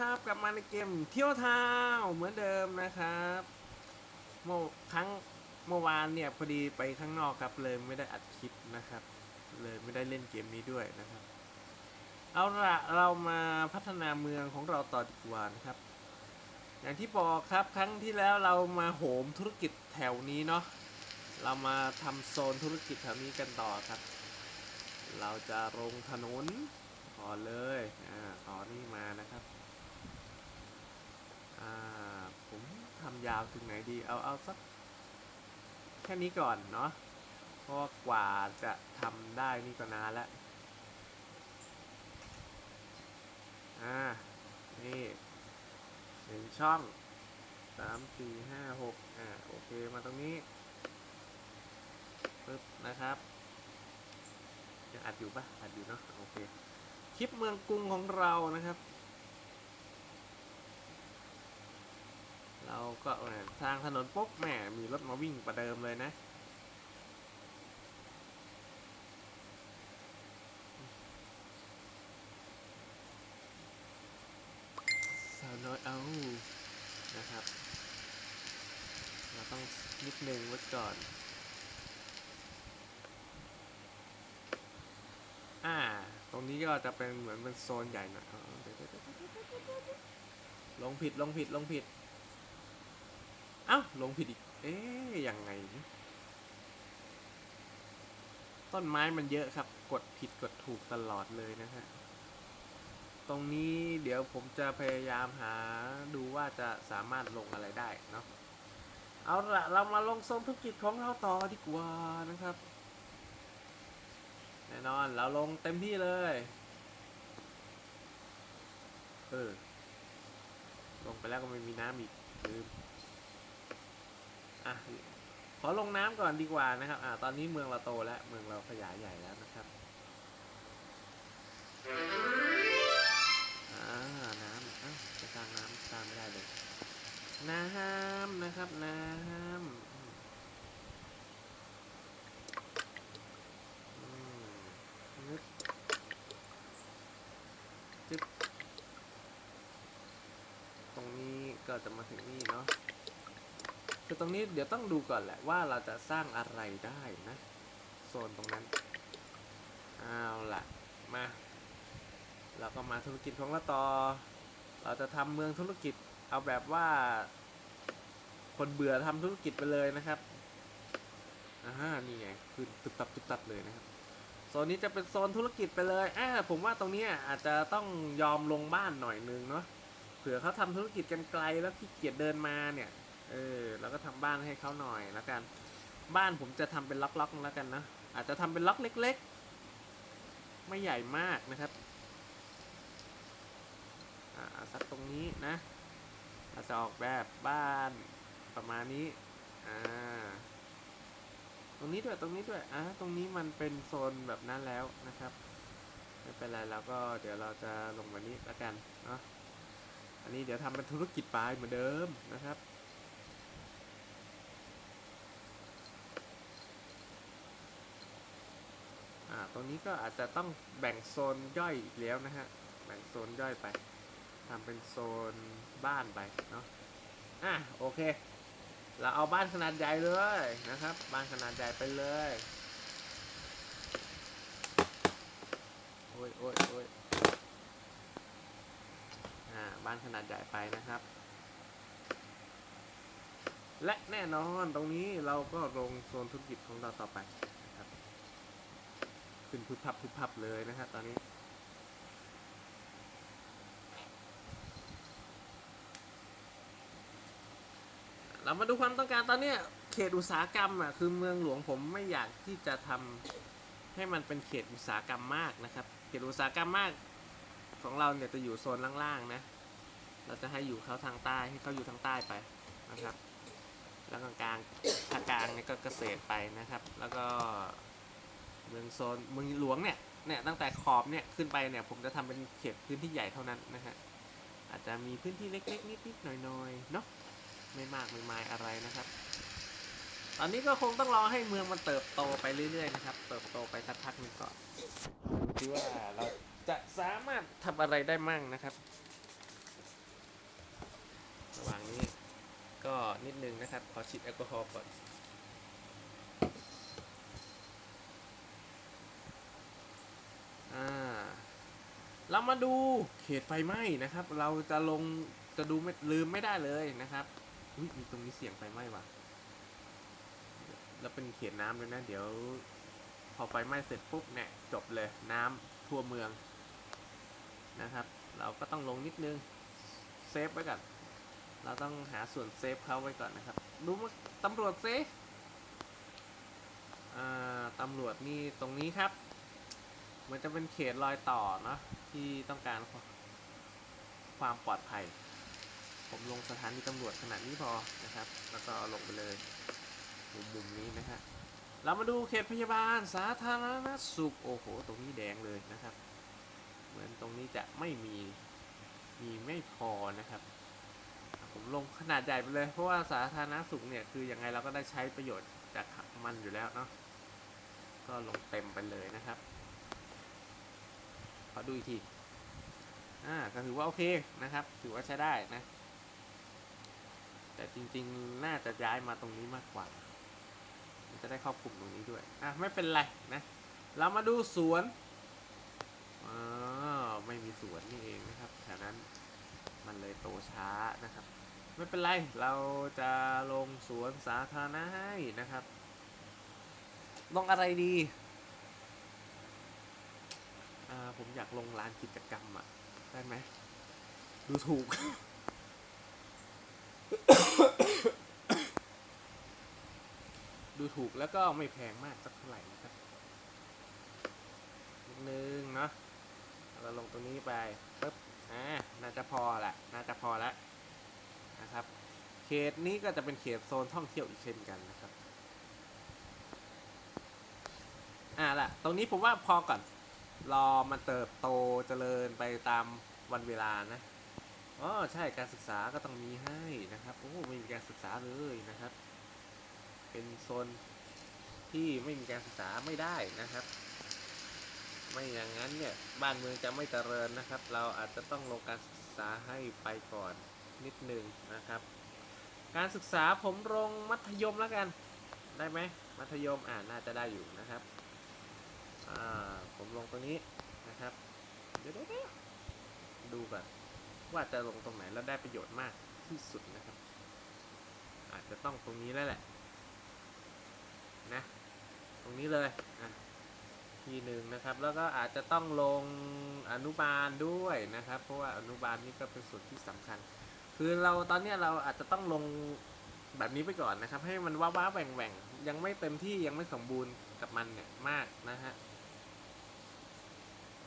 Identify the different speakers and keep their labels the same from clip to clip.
Speaker 1: ครับกลับมาในเกมเที่ยวเท้าเหมือนเดิมนะครับเมื่อครั้งเมื่อวานเนี่ยพอดีไปข้างนอกครับเลยไม่ได้อัดคลิปนะครับ เลยไม่ได้เล่นเกมนี้ด้วยนะครับ เอาละเรามาพัฒนาเมืองของเราต่อดีกว่านะครับ อย่างที่บอกครับครั้งที่แล้วเรามาโหมธุรกิจแถวนี้เนาะเรามาทำโซนธุรกิจแถวนี้กันต่อครับ เราจะลงถนนต่อเลยอ่าต่อนี่มานะครับ อ่าผมทำยาวถึงไหนดี เอาเอาสักแค่นี้ก่อนเนาะเพราะกว่าจะทำได้นี่ก็นานแล้วอ่า นี่หนึ่งช่องสามสี่ห้าหกอ่า โอเค มาตรงนี้ปึ๊บนะครับยังอัดอยู่ปะอัดอยู่เนาะโอเค คลิปเมืองกรุงของเรานะครับ เราก็ทางถนนปุ๊บแหมมีรถมาวิ่งประเดิมเลยนะสาวน้อยเอานะครับ เราต้องนิดนึงไว้ก่อน อ่า ตรงนี้ก็จะเป็นเหมือนเป็นโซนใหญ่หน่อยอ๋อเดี๋ยวเดี๋ยวเดี๋ยวเดี๋ยวเดี๋ยวเดี๋ยวลงผิดลงผิดลงผิด อ้าวลงผิดอีก เอ๊ยยังไง ต้นไม้มันเยอะครับ กดผิดกดถูกตลอดเลยนะฮะ ตรงนี้เดี๋ยวผมจะพยายามหาดูว่าจะสามารถลงอะไรได้เนาะ เอาละเรามาลงโซนธุรกิจของเราต่อดีกว่านะครับ แน่นอนเราลงเต็มที่เลย เออ ลงไปแล้วก็ไม่มีน้ำอีกลืม อะขอลงน้ำก่อนดีกว่านะครับ อ่า ตอนนี้เมืองเราโตแล้ว เมืองเราขยายใหญ่แล้วนะครับ อ่า น้ำอะจะสร้างน้ำสร้างไม่ได้เลย น้ำนะครับ น้ำอืมนึกจึ๊บตรงนี้ก็จะมาถึงนี่เนาะ คือตรงนี้เดี๋ยวต้องดูก่อนแหละว่าเราจะสร้างอะไรได้นะ โซนตรงนั้น เอาล่ะ มา เราก็มาธุรกิจของเราต่อ เราจะทำเมืองธุรกิจ เอาแบบว่า คนเบื่อทำธุรกิจไปเลยนะครับอ่านี่ไงคือตุบตับตุบตับเลยนะครับโซนนี้จะเป็นโซนธุรกิจไปเลยอ่าผมว่าตรงนี้อาจจะต้องยอมลงบ้านหน่อยนึงเนาะเผื่อเขาทำธุรกิจกันไกลแล้วขี้เกียจเดินมาเนี่ย เออเราก็ทำบ้านให้เขาหน่อยแล้วกัน บ้านผมจะทำเป็นล็อกๆแล้วกันนะอาจจะทำเป็นล็อกเล็ก ๆ ไม่ใหญ่มากนะครับอ่าสักตรงนี้นะเราจะออกแบบบ้านประมาณนี้อ่าตรงนี้ด้วยตรงนี้ด้วยอ่าตรงนี้มันเป็นโซนแบบนั้นแล้วนะครับไม่เป็นไรเราก็เดี๋ยวเราจะลงมานี้แล้วกันเนาะอันนี้เดี๋ยวทำเป็นธุรกิจไปเหมือนเดิมนะครับ อ่า ตรงนี้ก็อาจจะต้องแบ่งโซนย่อยอีกแล้วนะฮะ แบ่งโซนย่อยไปทำเป็นโซนบ้านไปเนาะ อะโอเค เราเอาบ้านขนาดใหญ่เลยนะครับ บ้านขนาดใหญ่ไปเลย โอ้ยโอ้ยโอ้ยอ่า บ้านขนาดใหญ่ไปนะครับ และแน่นอนตรงนี้เราก็ลงโซนธุรกิจของเราต่อไป ขึ้นพึบพับพึบพับเลยนะครับตอนนี้ เรามาดูความต้องการตอนนี้เขตอุตสาหกรรมอะคือเมืองหลวงผมไม่อยากที่จะทำให้มันเป็นเขตอุตสาหกรรมมากนะครับ เขตอุตสาหกรรมมากของเราเนี่ยจะอยู่โซนล่างๆนะ เราจะให้อยู่เขาทางใต้ให้เขาอยู่ทางใต้ไปนะครับ แล้วกลางๆภาคกลางเนี่ยก็เกษตรไปนะครับ แล้วก็ เมืองโซนเมืองหลวงเนี่ยเนี่ยตั้งแต่ขอบเนี่ยขึ้นไปเนี่ยผมจะทำเป็นเขตพื้นที่ใหญ่เท่านั้นนะฮะอาจจะมีพื้นที่เล็กๆนิดๆหน่อยๆเนาะไม่มากไม่ไม่อะไรนะครับ ตอนนี้ก็คงต้องรอให้เมืองมันเติบโตไปเรื่อยๆนะครับ เติบโตไปสักพักหนึ่งก่อนดว่าเราจะสามารถทำอะไรได้มั่งนะครับ ระหว่างนี้ก็นิดนึงนะครับ ขอฉีดแอลกอฮอล์ก่อน อ่าเรามาดูเขตไฟไหม้นะครับ เราจะลงจะดูไม่ลืมไม่ได้เลยนะครับอุ้ยมีตรงนี้เสียงไฟไหม้ว่ะ แล้วเป็นเขตน้ำด้วยนะ เดี๋ยว พอไฟไหม้เสร็จปุ๊บเนี่ยจบเลยน้ำทั่วเมืองนะครับ เราก็ต้องลงนิดนึงเซฟไว้ก่อนเราต้องหาส่วนเซฟเขาไว้ก่อนนะครับ ดูมตำรวจเซฟอ่าตำรวจนี่ตรงนี้ครับ มือนจะเป็นเขตรอยต่อเนาะที่ต้องการความปลอดภัย ผมลงสถานีตำรวจขนาดนี้พอนะครับ แล้วก็ลงไปเลยมุมมุมนี้นะฮะเรามาดูเขตพยาบาลสาธารณสุขโอ้โห ตรงนี้แดงเลยนะครับ เหมือนตรงนี้จะไม่มีมีไม่พอนะครับ ผมลงขนาดใหญ่ไปเลย เพราะว่าสาธารณสุขเนี่ยคือยังไงเราก็ได้ใช้ประโยชน์จากมันอยู่แล้วเนาะก็ลงเต็มไปเลยนะครับ ขอดูอีกที อ่า ก็ถือว่าโอเคนะครับ ถือว่าใช้ได้นะ แต่จริงๆ น่าจะย้ายมาตรงนี้มากกว่า มันจะได้ครอบคลุมตรงนี้ด้วย อะ ไม่เป็นไรนะ เรามาดูสวนอ๋อไม่มีสวนนี่เองนะครับแถนั้นมันเลยโตช้านะครับ ไม่เป็นไร เราจะลงสวนสาธารณะให้นะครับ ลงอะไรดี ผมอยากลงร้านกิจกรรมอะ ได้ไหม ดูถูก ดูถูกแล้วก็ไม่แพงมากสักเท่าไหร่นะครับนิดนึงเนาะเราลงตรงนี้ไปปึ๊บอ่าน่าจะพอแหละน่าจะพอแล้วนะครับ เขตนี้ก็จะเป็นเขตโซนท่องเที่ยวอีกเช่นกันนะครับ อ่าล่ะ ตรงนี้ผมว่าพอก่อน รอมันเติบโตเจริญไปตามวันเวลานะอ๋อใช่การศึกษาก็ต้องมีให้นะครับโอ้ไม่มีการศึกษาเลยนะครับ เป็นโซนที่ไม่มีการศึกษาไม่ได้นะครับ ไม่อย่างนั้นเนี่ยบ้านเมืองจะไม่เจริญนะครับ เราอาจจะต้องลงการศึกษาให้ไปก่อนนิดหนึ่งนะครับ การศึกษาผมลงมัธยมแล้วกัน ได้ไหมมัธยมอ่าน่าจะได้อยู่นะครับ อ่าผมลงตรงนี้นะครับเดี๋ยวเดี๋ยวเดี๋ยวดูก่อนว่าจะลงตรงไหนแล้วได้ประโยชน์มากที่สุดนะครับ อาจจะต้องตรงนี้แล้วแหละนะตรงนี้เลยอะทีหนึ่งนะครับ แล้วก็อาจจะต้องลงอนุบาลด้วยนะครับ เพราะว่าอนุบาลนี่ก็เป็นส่วนที่สำคัญ คือเราตอนนี้เราอาจจะต้องลงแบบนี้ไปก่อนนะครับ ให้มันว้าว้าแหว่งแหว่งยังไม่เต็มที่ยังไม่สมบูรณ์กับมันเนี่ยมากนะฮะ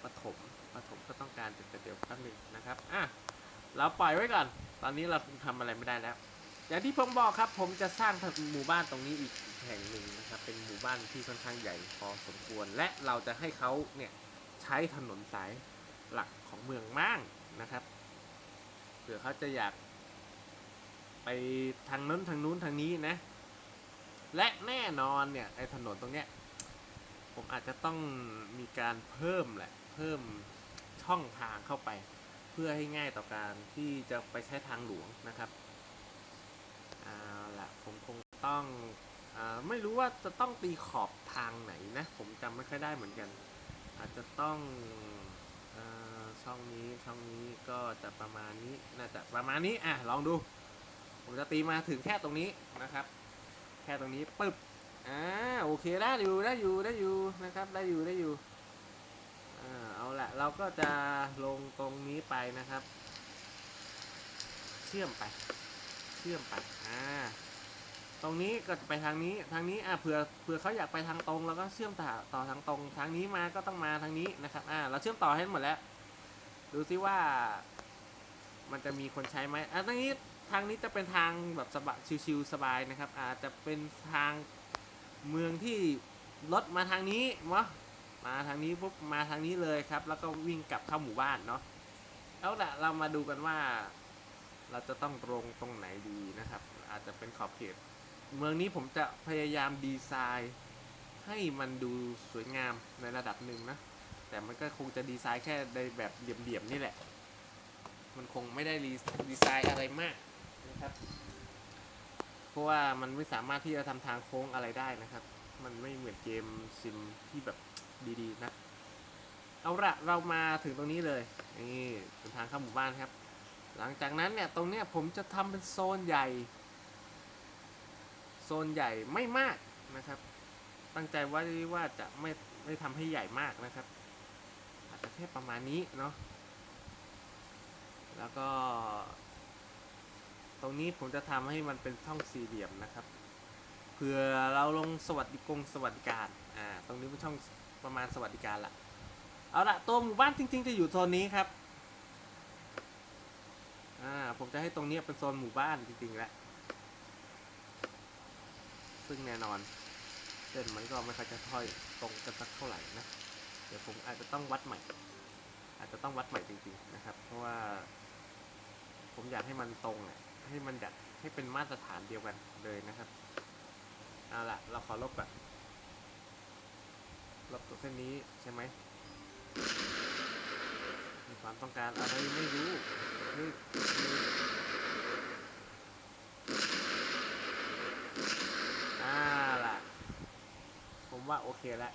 Speaker 1: ปฐมปฐมก็ต้องการแต่เดี๋ยวแป๊บหนึงนะครับอะเราปล่อยไว้ก่อน ตอนนี้เราคงทำอะไรไม่ได้แล้ว อย่างที่ผมบอกครับ ผมจะสร้างหมู่บ้านตรงนี้อีกแห่งหนึ่งนะครับ เป็นหมู่บ้านที่ค่อนข้างใหญ่พอสมควร และเราจะให้เขาเนี่ยใช้ถนนสายหลักของเมืองม่างนะครับเผื่อเขาจะอยากไปทางนั้นทางนู้นทางนี้นะ และแน่นอนเนี่ยไอ้ถนนตรงเนี้ยผมอาจจะต้องมีการเพิ่มแหละ เพิ่มช่องทางเข้าไป เพื่อให้ง่ายต่อการที่จะไปใช้ทางหลวงนะครับเอาละผมคงต้องอาไม่รู้ว่าจะต้องตีขอบทางไหนนะ ผมจำไม่ค่อยได้เหมือนกัน อาจจะต้องอาช่องนี้ช่องนี้ก็จะประมาณนี้น่าจะประมาณนี้อะลองดู ผมจะตีมาถึงแค่ตรงนี้นะครับ แค่ตรงนี้ปึ๊บอ่าโอเคได้อยู่ได้อยู่ได้อยู่นะครับ ได้อยู่ได้อยู่ ละเราก็จะลงตรงนี้ไปนะครับ เชื่อมไป เชื่อมไปอ่าตรงนี้ก็จะไปทางนี้ทางนี้อ่าเผื่อเผื่อเขาอยากไปทางตรงเราก็เชื่อมต่อต่อทางตรง ทางนี้มาก็ต้องมาทางนี้นะครับอ่าเราเชื่อมต่อให้หมดแล้ว ดูซิว่า มันจะมีคนใช้ไหมอะทางนี้ทางนี้จะเป็นทางแบบสบายชิวๆสบายนะครับ อาจจะเป็นทางเมืองที่รถมาทางนี้วะ มาทางนี้ปุ๊บมาทางนี้เลยครับ แล้วก็วิ่งกลับเข้าหมู่บ้านเนาะแล้วละเรามาดูกันว่า เราจะต้องตรงตรงไหนดีนะครับ อาจจะเป็นขอบเขต เมืองนี้ผมจะพยายามดีไซน์ ให้มันดูสวยงามในระดับหนึ่งนะแต่มันก็คงจะดีไซน์แค่ในแบบเหลี่ยมๆนี่แหละ มันคงไม่ได้ดีไซน์อะไรมากนะครับ เพราะว่ามันไม่สามารถที่จะทำทางโค้งอะไรได้นะครับ มันไม่เหมือนเกมซิมที่แบบ ดีๆนะ เอาละเรามาถึงตรงนี้เลย นี่เป็นทางเข้าหมู่บ้านครับ หลังจากนั้นเนี่ยตรงเนี้ยผมจะทำเป็นโซนใหญ่ โซนใหญ่ไม่มากนะครับ ตั้งใจว่าว่าจะไม่ไม่ทำให้ใหญ่มากนะครับ อาจจะแค่ประมาณนี้เนาะ แล้วก็ ตรงนี้ผมจะทำให้มันเป็นช่องสี่เหลี่ยมนะครับเผื่อเราลงสวัสดิกงสวัสดิการ อ่า ตรงนี้เป็นช่อง ประมาณสวัสดิการละเอาละตัวหมู่บ้านจริง ๆ จะอยู่โซนนี้ครับอ่าผมจะให้ตรงนี้เป็นโซนหมู่บ้านจริงๆแล้วซึ่งแน่นอนเส้นมันก็ไม่ค่อยจะถอยตรงกันสักเท่าไหร่นะเดี๋ยวผมอาจจะต้องวัดใหม่ อาจจะต้องวัดใหม่จริงๆนะครับ เพราะว่า ผมอยากให้มันตรงอะให้มันอยากให้เป็นมาตรฐานเดียวกันเลยนะครับเอาละเราขอลบก่อน ลบตัวเส้นนี้ใช่ไหมมีความต้องการอะไรไม่รู้นี่อ่าล่ะ ผมว่าโอเคแล้ว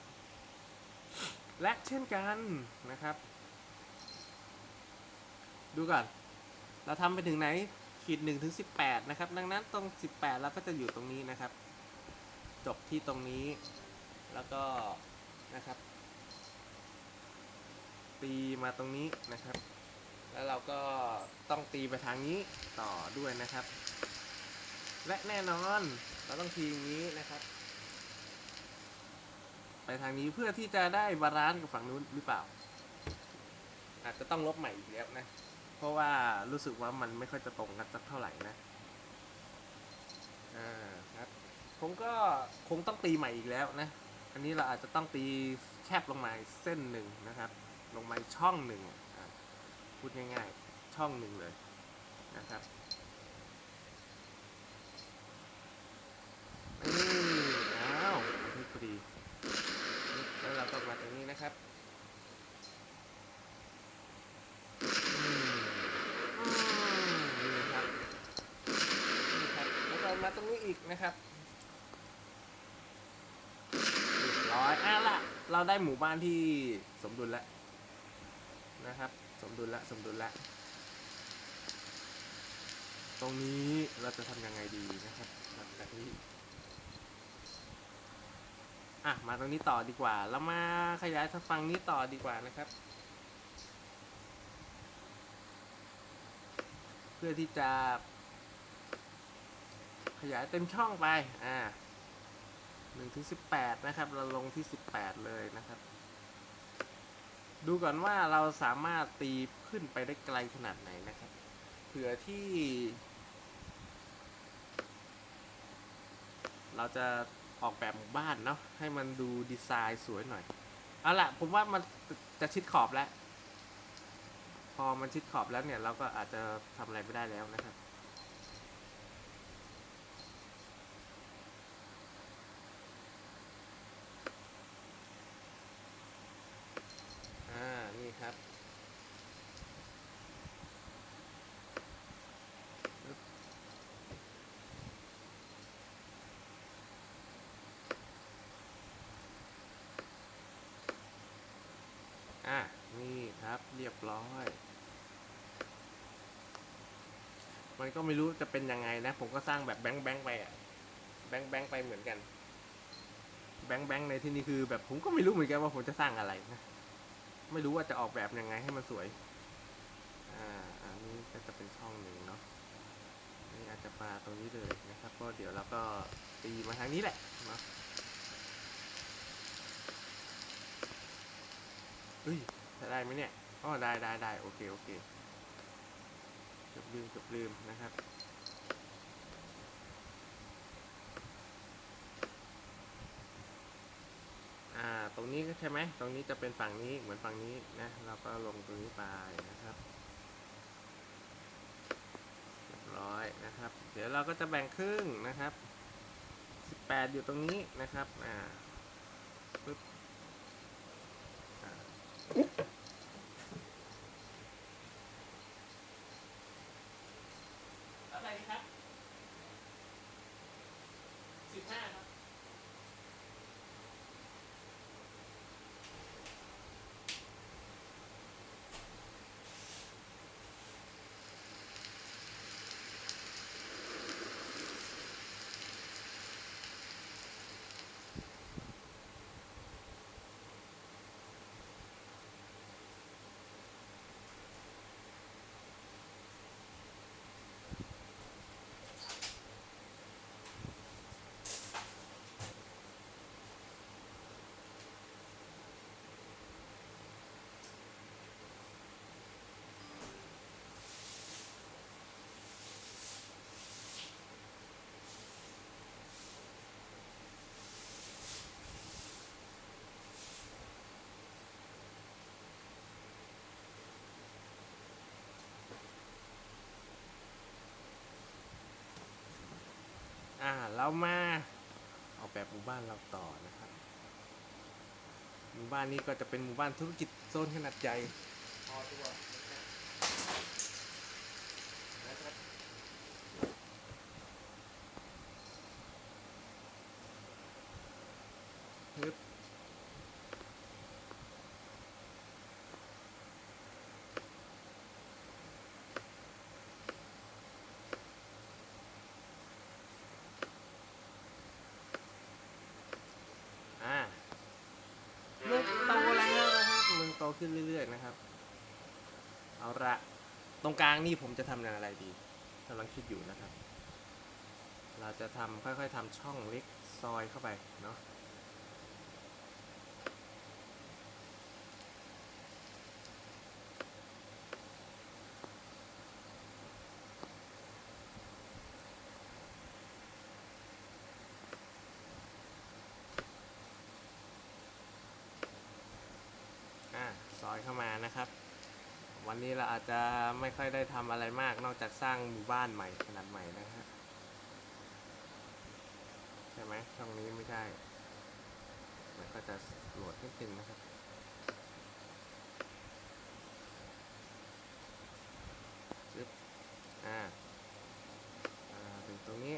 Speaker 1: และเช่นกันนะครับ ดูก่อน เราทำไปถึงไหน ขีดหนึ่งถึงสิบแปดนะครับ ดังนั้นตรงสิบแปดเราก็จะอยู่ตรงนี้นะครับ จบที่ตรงนี้แล้วก็ นะครับ ตีมาตรงนี้นะครับ แล้วเราก็ต้องตีไปทางนี้ต่อด้วยนะครับ และแน่นอนเราต้องทีอย่างนี้นะครับ ไปทางนี้เพื่อที่จะได้บาลานซ์กับฝั่งนู้นหรือเปล่า อาจจะต้องลบใหม่อีกแล้วนะ เพราะว่ารู้สึกว่ามันไม่ค่อยจะตรงกันสักเท่าไหร่นะอ่าครับผมก็คงต้องตีใหม่อีกแล้วนะ อันนี้เราอาจจะต้องตีแคบลงมาเส้นหนึ่งนะครับ ลงมาช่องหนึ่งพูดง่ายๆ ช่องหนึ่งเลยนะครับนี่อ้าวนี่พอดี แล้วเราก็มาตรงนี้นะครับอืมอืมนี่ครับนี่ครับ แล้วก็มาตรงนี้อีกนะครับ เรียบร้อยอะละ เราได้หมู่บ้านที่สมดุลแล้วนะครับ สมดุลแล้วสมดุลแล้วตรงนี้เราจะทำยังไงดีนะครับหลังจากนี้อะมาตรงนี้ต่อดีกว่าเรามาขยายทางฝั่งนี้ต่อดีกว่านะครับ เพื่อที่จะขยายเต็มช่องไป อ่า หนึ่งถึงสิบแปดนะครับ เราลงที่สิบแปดเลยนะครับ ดูก่อนว่าเราสามารถตีขึ้นไปได้ไกลขนาดไหนนะครับ เผื่อที่ เราจะออกแบบหมู่บ้านเนาะให้มันดูดีไซน์สวยหน่อย เอาละผมว่ามันจะชิดขอบแล้ว พอมันชิดขอบแล้วเนี่ย เราก็อาจจะทำอะไรไม่ได้แล้วนะครับ อ่า นี่ครับปึ๊บอะ นี่ครับเรี ยบร้อย มันก็ไม่รู้จะเป็นยังไงนะ ผมก็สร้างแบบแบงค์แบงค์ไปอะแบงค์แบงค์ไปเหมือนกัน แบงค์แบงค์ในที่นี้คือแบบผมก็ไม่รู้เหมือนกันว่าผมจะสร้างอะไรนะ ไม่รู้ว่าจะออกแบบยังไงให้มันสวย อ่า อันนี้ก็จะเป็นช่องหนึ่งเนาะนี่อาจจะมาตรงนี้เลยนะครับ ก็เดี๋ยวเราก็ตีมาทางนี้แหละเนาะเฮ้ยจะได้ไหมเนี่ย อ๋อได้ได้ได้โอเคโอเคเกือบลืมเกือบลืมนะครับอ่า ตรงนี้ใช่ไหม ตรงนี้จะเป็นฝั่งนี้เหมือนฝั่งนี้นะ เราก็ลงตรงนี้ไปนะครับเรียบร้อยนะครับ เดี๋ยวเราก็จะแบ่งครึ่งนะครับ 18 อยู่ตรงนี้นะครับ อ่าปึ๊บอ่า เรามาออกแบบหมู่บ้านเราต่อนะครับหมู่บ้านนี้ก็จะเป็นหมู่บ้านธุรกิจโซนขนาดใหญ่พอตัวนะครับฮึบอ่า เมืองโตแล้วนะครับเมืองโต ขึ้นเรื่อยๆนะครับ เอาละตรงกลางนี่ผมจะทำอะไรดีกำลังคิดอยู่นะครับ เราจะทำค่อยๆทำช่องเล็กซอยเข้าไปเนาะซอยเข้ามา นะครับ วันนี้เราอาจจะไม่ค่อยได้ทำอะไรมาก นอกจากสร้างหมู่บ้านใหม่ขนาดใหม่นะฮะใช่ไหมช่องนี้ไม่ใช่มันก็จะโหลดนิดนึงนะครับจึ๊บอ่าอ่าถึงตรงนี้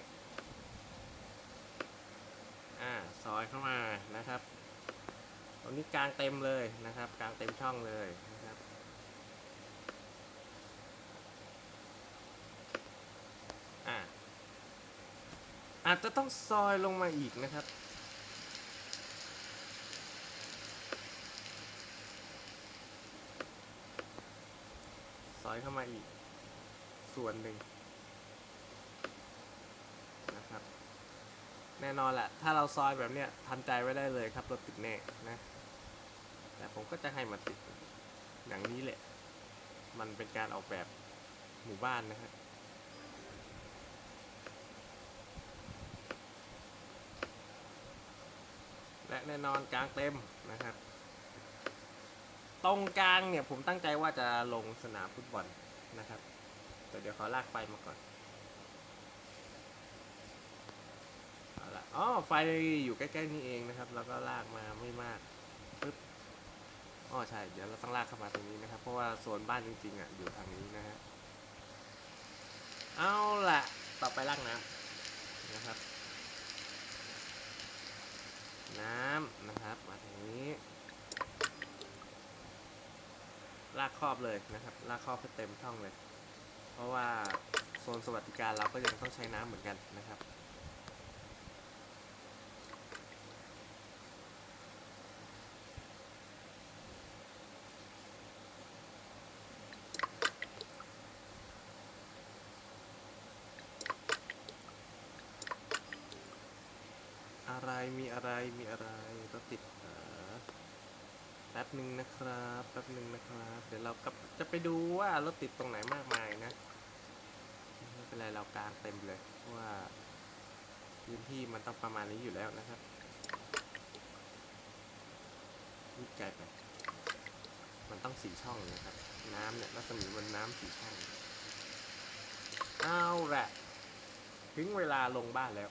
Speaker 1: อ่าซอยเข้ามานะครับ ตรงนี้กลางเต็มเลยนะครับ กลางเต็มช่องเลยนะครับ อ่า อาจจะต้องซอยลงมาอีกนะครับ ซอยเข้ามาอีก ส่วนหนึ่งนะครับ แน่นอนแหละ ถ้าเราซอยแบบเนี้ยทันใจไว้ได้เลยครับรถติดแน่นะ แต่ผมก็จะให้มันติดอย่างนี้แหละ มันเป็นการออกแบบหมู่บ้านนะฮะ และแน่นอนกลางเต็มนะครับ ตรงกลางเนี่ยผมตั้งใจว่าจะลงสนามฟุตบอลนะครับแต่เดี๋ยวขอลากไฟมาก่อนเอาละอ๋อไฟอยู่ใกล้ๆนี่เองนะครับ แล้วก็ลากมาไม่มากปึ๊บอ๋อใช่เดี๋ยวเราต้องลากเข้ามาตรงนี้นะครับ เพราะว่าโซนบ้านจริงๆอะอยู่ทางนี้นะฮะเอาละต่อไปลากน้ำนะครับ น้ำนะครับมาทางนี้ ลากครอบเลยนะครับ ลากครอบให้เต็มช่องเลย เพราะว่าโซนสวัสดิการเราก็ยังต้องใช้น้ำเหมือนกันนะครับ มีอะไรมีอะไรรถติดหรอแป๊บหนึ่งนะครับแป๊บหนึ่งนะครับ เดี๋ยวเราก็จะไปดูว่ารถติดตรงไหนมากมายนะไม่เป็นไรเรากลางเต็มเลยว่าพื้นที่มันต้องประมาณนี้อยู่แล้วนะครับนี่ไกลไปมันต้องสี่ช่องนะครับ น้ำเนี่ยรัศมีบนน้ำสี่ช่องเอาละ ถึงเวลาลงบ้านแล้ว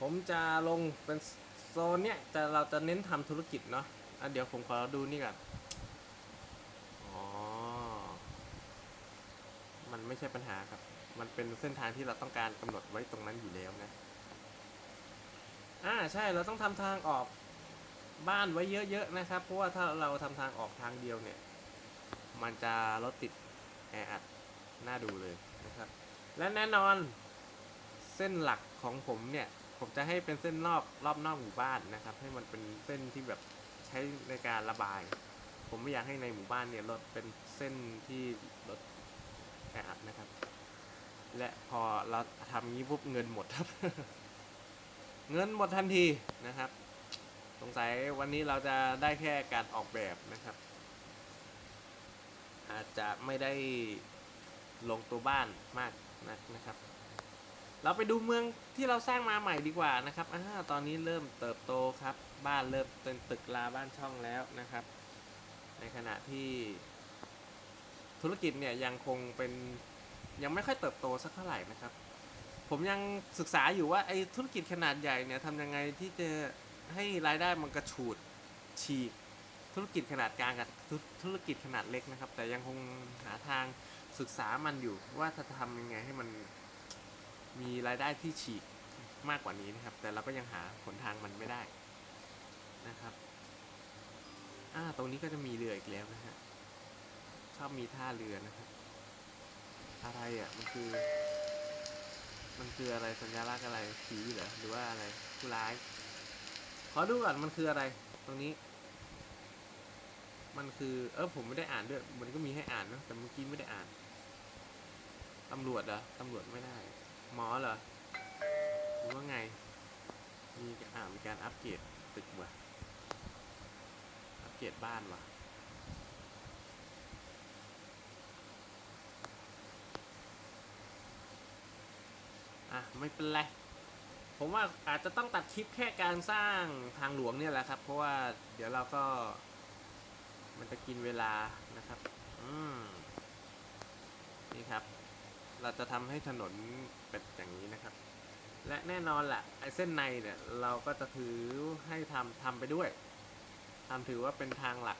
Speaker 1: ผมจะลงเป็นโซนเนี้ยแต่เราจะเน้นทำธุรกิจเนาะอะเดี๋ยวผมขอดูนี่ก่อนอ๋อ มันไม่ใช่ปัญหาครับ มันเป็นเส้นทางที่เราต้องการกำหนดไว้ตรงนั้นอยู่แล้วนะ อ่าใช่เราต้องทำทางออกบ้านไว้เยอะๆนะครับ เพราะว่าถ้าเราทำทางออกทางเดียวเนี่ย มันจะรถติดแออัดน่าดูเลยนะครับ และแน่นอนเส้นหลักของผมเนี่ย ผมจะให้เป็นเส้นรอบรอบนอกหมู่บ้านนะครับ ให้มันเป็นเส้นที่แบบใช้ในการระบาย ผมไม่อยากให้ในหมู่บ้านเนี่ยรถเป็นเส้นที่รถแออัดนะครับ และพอเราทำงี้ปุ๊บเงินหมดครับ เงินหมดทันทีนะครับ สงสัยวันนี้เราจะได้แค่การออกแบบนะครับ อาจจะไม่ได้ลงตัวบ้านมากนักนะครับ เราไปดูเมืองที่เราสร้างมาใหม่ดีกว่านะครับอ่าตอนนี้เริ่มเติบโตครับ บ้านเริ่มเป็นตึกราบ้านช่องแล้วนะครับ ในขณะที่ธุรกิจเนี่ยยังคงเป็นยังไม่ค่อยเติบโตสักเท่าไหร่นะครับ ผมยังศึกษาอยู่ว่าไอ้ธุรกิจขนาดใหญ่เนี่ยทำยังไงที่จะให้รายได้มันกระฉูดฉีกธุรกิจขนาดกลางกับธุรกิจขนาดเล็กนะครับ แต่ยังคงหาทางศึกษามันอยู่ว่าจะทำยังไงให้มัน มีรายได้ที่ฉีกมากกว่านี้นะครับ แต่เราก็ยังหาหนทางมันไม่ได้นะครับอ่าตรงนี้ก็จะมีเรืออีกแล้วนะฮะชอบมีท่าเรือนะครับอะไรอะมันคือ มันคืออะไรสัญลักษณ์อะไรผีเหรอหรือว่าอะไรผู้ร้าย ขอดูก่อนมันคืออะไร ตรงนี้ มันคือเออผมไม่ได้อ่านด้วยมันก็มีให้อ่านนะแต่เมื่อกี้ไม่ได้อ่านตำรวจเหรอตำรวจไม่ได้ หมอเหรอหรือว่าไง มีอ่ามีการอัปเกรดตึกว่ะอัปเกรดบ้านว่ะอะไม่เป็นไร ผมว่าอาจจะต้องตัดคลิปแค่การสร้างทางหลวงเนี่ยแหละครับ เพราะว่าเดี๋ยวเราก็ มันจะกินเวลานะครับ อืมนี่ครับ เราจะทำให้ถนนเป็นอย่างนี้นะครับ และแน่นอนแหละไอ้เส้นในเนี่ยเราก็จะถือให้ทำทำไปด้วยทำถือว่าเป็นทางหลัก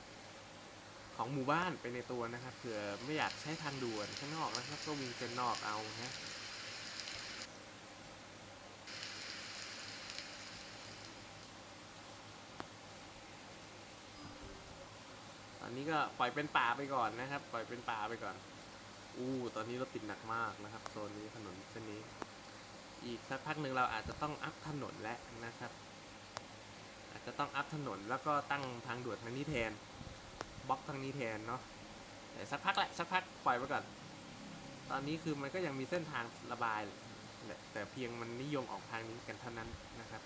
Speaker 1: ของหมู่บ้านไปในตัวนะครับเผื่อไม่อยากใช้ทางด่วนข้างนอกนะครับก็วิ่งเส้นนอกเอานะตอนนี้ก็ปล่อยเป็นป่าไปก่อนนะครับ ปล่อยเป็นป่าไปก่อน อู้ตอนนี้รถติดหนักมากนะครับโซนนี้ถนนเส้นนี้ อีกสักพักหนึ่งเราอาจจะต้องอัพถนนแล้วนะครับ อาจจะต้องอัพถนนแล้วก็ตั้งทางด่วนทางนี้แทนบล็อกทางนี้แทนเนาะแต่สักพักแหละสักพักปล่อยไปก่อนตอนนี้คือมันก็ยังมีเส้นทางระบายแหละแต่เพียงมันนิยมออกทางนี้กันเท่านั้นนะครับ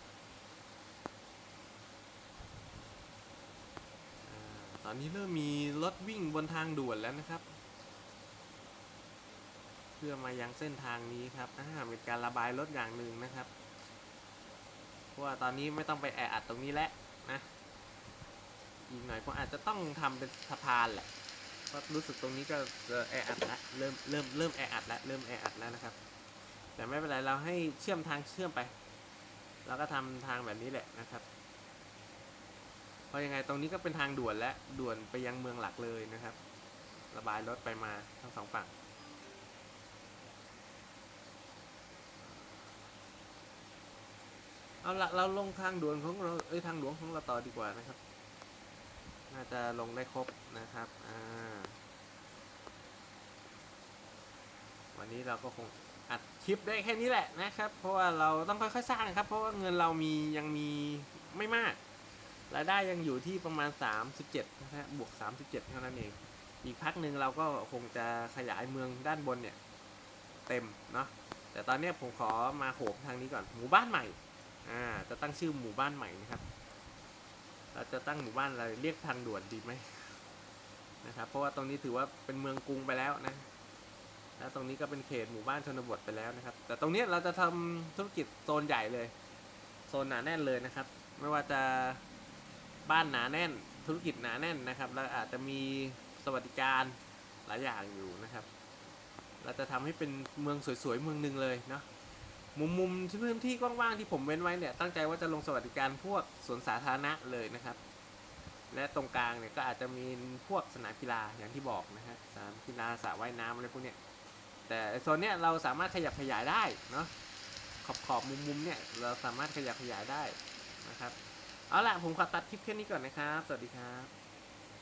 Speaker 1: อตอนนี้เริ่มมีรถวิ่งบนทางด่วนแล้วนะครับ พื่อมายังเส้นทางนี้ครับอ่าเป็นการระบายรถอย่างหนึ่งนะครับเพราะว่าตอนนี้ไม่ต้องไปแออัดตรงนี้แล้วนะอีกหน่อยผมอาจจะต้องทำเป็นสะพานแหละเพราะรู้สึกตรงนี้ก็จะแออัดละเริ่มเริ่มเริ่มแออัดละเริ่มแออัดแล้วนะครับ แต่ไม่เป็นไรเราให้เชื่อมทางเชื่อมไปเราก็ทำทางแบบนี้แหละนะครับเพราะยังไงตรงนี้ก็เป็นทางด่วนและด่วนไปยังเมืองหลักเลยนะครับ ระบายรถไปมาทั้งสองฝั่ง เอาละเราลงทางด่วนของเราเอ้ยทางหลวงของเราต่อดีกว่านะครับ น่าจะลงได้ครบนะครับอ่าวันนี้เราก็คงอัดคลิปได้แค่นี้แหละนะครับ เพราะว่าเราต้องค่อยๆสร้างครับ เพราะว่าเงินเรามียังมีไม่มากรายได้ยังอยู่ที่ประมาณ 37นะฮะบวก 37 เท่านั้นเอง อีกพักหนึ่งเราก็คงจะขยายเมืองด้านบนเนี่ย เต็มเนาะแต่ตอนนี้ผมขอมาโหมทางนี้ก่อนหมู่บ้านใหม่ อ่า จะตั้งชื่อหมู่บ้านใหม่นะครับ เราจะตั้งหมู่บ้านอะไรเรียกทางด่วนดีไหมนะครับ เพราะว่าตรงนี้ถือว่าเป็นเมืองกรุงไปแล้วนะ แล้วตรงนี้ก็เป็นเขตหมู่บ้านชนบทไปแล้วนะครับ แต่ตรงนี้เราจะทำธุรกิจโซนใหญ่เลย โซนหนาแน่นเลยนะครับ ไม่ว่าจะบ้านหนาแน่น ธุรกิจหนาแน่นนะครับ แล้วอาจจะมีสวัสดิการหลายอย่างอยู่นะครับ เราจะทำให้เป็นเมืองสวยๆเมืองหนึ่งเลยเนาะ มุมมุมที่พื้นที่กว้างๆที่ผมเว้นไว้เนี่ยตั้งใจว่าจะลงสวัสดิการพวกสวนสาธารณะเลยนะครับ และตรงกลางเนี่ยก็อาจจะมีพวกสนามกีฬาอย่างที่บอกนะฮะสนามกีฬาสระว่ายน้ำอะไรพวกเนี้ยแต่โซนเนี้ยเราสามารถขยับขยายได้เนาะขอบขอบมุมมุมเนี่ยเราสามารถขยับขยายได้นะครับเอาล่ะผมขอตัดคลิปแค่นี้ก่อนนะครับ สวัสดีครับ